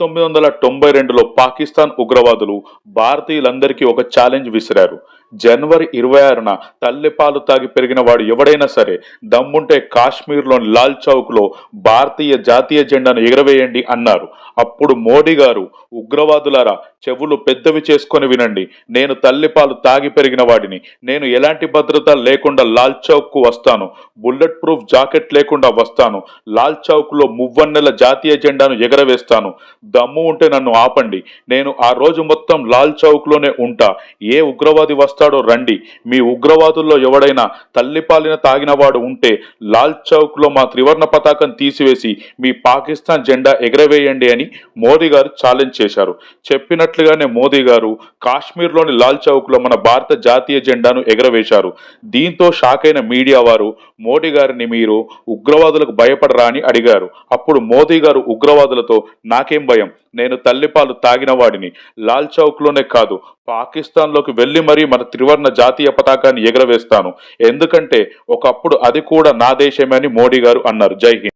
పంతొమ్మిది వందల తొంభై రెండులో పాకిస్తాన్ ఉగ్రవాదులు భారతీయులందరికీ ఒక ఛాలెంజ్ విసిరారు. జనవరి ఇరవై ఆరున తల్లిపాలు తాగి పెరిగిన వాడు ఎవడైనా సరే దమ్ముంటే కాశ్మీర్లోని లాల్ చౌక్లో భారతీయ జాతీయ జెండాను ఎగరవేయండి అన్నారు. అప్పుడు మోడీ గారు ఉగ్రవాదులారా చెవులు పెద్దవి చేసుకొని వినండి. నేను తల్లిపాలు తాగి పెరిగిన వాడిని. నేను ఎలాంటి భద్రత లేకుండా లాల్ చౌక్కు వస్తాను. బుల్లెట్ ప్రూఫ్ జాకెట్ లేకుండా వస్తాను. లాల్ చౌక్లో మువ్వన్నెల జాతీయ జెండాను ఎగరవేస్తాను. దమ్ము ఉంటే నన్ను ఆపండి. నేను ఆ రోజు మొత్తం లాల్ చౌక్లోనే ఉంటా. ఏ ఉగ్రవాది వస్తాడో రండి. మీ ఉగ్రవాదుల్లో ఎవడైనా తల్లిపాలిన తాగినవాడు ఉంటే లాల్ చౌక్లో మా త్రివర్ణ పతాకం తీసివేసి మీ పాకిస్తాన్ జెండా ఎగరవేయండి అని మోదీ గారు ఛాలెంజ్ చేశారు. చెప్పినట్లుగానే మోదీ గారు కాశ్మీర్లోని లాల్ చౌక్లో మన భారత జాతీయ జెండాను ఎగరవేశారు. దీంతో షాక్ అయిన మీడియా వారు మోడీ గారిని మీరు ఉగ్రవాదులకు భయపడరా అని అడిగారు. అప్పుడు మోదీ గారు ఉగ్రవాదులతో నాకేం భయం నేను తల్లిపాలు తాగిన వాడిని లాల్ చౌక్లోనే కాదు పాకిస్తాన్లోకి వెళ్ళి మరీ మన త్రివర్ణ జాతీయ పతాకాన్ని ఎగరవేస్తాను. ఎందుకంటే ఒకప్పుడు అది కూడా నా దేశమే అని మోడీ గారు అన్నారు. జై హింద్.